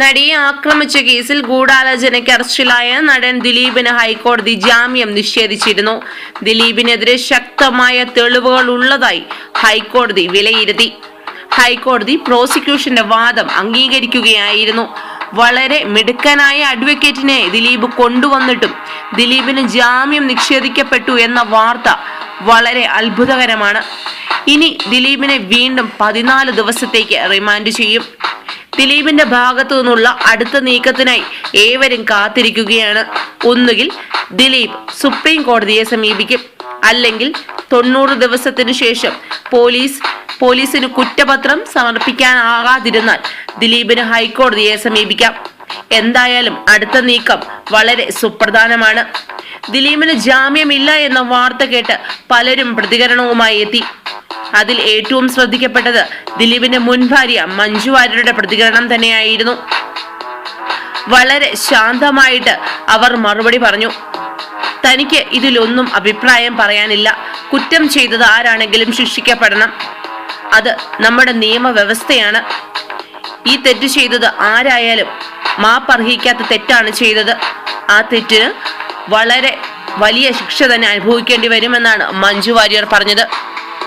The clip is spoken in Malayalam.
നടിയെ ആക്രമിച്ച കേസിൽ ഗൂഢാലോചനയ്ക്ക് അറസ്റ്റിലായ നടൻ ദിലീപിന് ഹൈക്കോടതി ജാമ്യം നിഷേധിച്ചിരുന്നു. ദിലീപിനെതിരെ ശക്തമായ തെളിവുകൾ ഉള്ളതായി ഹൈക്കോടതി വിലയിരുത്തി. ഹൈക്കോടതി പ്രോസിക്യൂഷന്റെ വാദം അംഗീകരിക്കുകയായിരുന്നു. വളരെ മിടുക്കനായ അഡ്വക്കേറ്റിനെ ദിലീപ് കൊണ്ടുവന്നിട്ടും ദിലീപിന് ജാമ്യം നിഷേധിക്കപ്പെട്ടു എന്ന വാർത്ത വളരെ അത്ഭുതകരമാണ്. ഇനി ദിലീപിനെ വീണ്ടും പതിനാല് ദിവസത്തേക്ക് റിമാൻഡ് ചെയ്യും. ദിലീപിന്റെ ഭാഗത്തു നിന്നുള്ള അടുത്ത നീക്കത്തിനായി ഏവരും കാത്തിരിക്കുകയാണ്. ഒന്നുകിൽ ദിലീപ് സുപ്രീം കോടതിയെ സമീപിക്കും. അല്ലെങ്കിൽ തൊണ്ണൂറ് ദിവസത്തിനു ശേഷം പോലീസ് പോലീസിന് കുറ്റപത്രം സമർപ്പിക്കാനാകാതിരുന്നാൽ ദിലീപിന് ഹൈക്കോടതിയെ സമീപിക്കാം. എന്തായാലും അടുത്ത നീക്കം വളരെ സുപ്രധാനമാണ്. ദിലീപിന് ജാമ്യമില്ല എന്ന വാർത്ത കേട്ട് പലരും പ്രതികരണവുമായി എത്തി. അതിൽ ഏറ്റവും ശ്രദ്ധിക്കപ്പെട്ടത് ദിലീപിന്റെ മുൻ ഭാര്യ മഞ്ജു വാര്യരുടെ പ്രതികരണം തന്നെയായിരുന്നു. വളരെ ശാന്തമായിട്ട് അവർ മറുപടി പറഞ്ഞു. തനിക്ക് ഇതിലൊന്നും അഭിപ്രായം പറയാനില്ല. കുറ്റം ചെയ്തത് ആരാണെങ്കിലും ശിക്ഷിക്കപ്പെടണം. അത് നമ്മുടെ നിയമവ്യവസ്ഥയാണ്. ഈ തെറ്റ് ചെയ്തത് ആരായാലും മാപ്പർഹിക്കാത്ത തെറ്റാണ് ചെയ്തത്. ആ തെറ്റിന് വളരെ വലിയ ശിക്ഷ തന്നെ അനുഭവിക്കേണ്ടി വരുമെന്നാണ് മഞ്ജു വാര്യർ പറഞ്ഞത്.